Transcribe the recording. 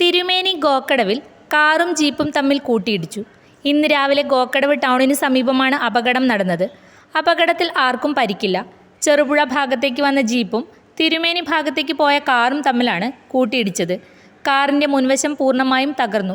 തിരുമേനി ഗോക്കടവിൽ കാറും ജീപ്പും തമ്മിൽ കൂട്ടിയിടിച്ചു. ഇന്ന് രാവിലെ ഗോക്കടവ് ടൗണിന് സമീപമാണ് അപകടം നടന്നത്. അപകടത്തിൽ ആർക്കും പരിക്കില്ല. ചെറുപുഴ ഭാഗത്തേക്ക് വന്ന ജീപ്പും തിരുമേനി ഭാഗത്തേക്ക് പോയ കാറും തമ്മിലാണ് കൂട്ടിയിടിച്ചത്. കാറിന്റെ മുൻവശം പൂർണമായും തകർന്നു.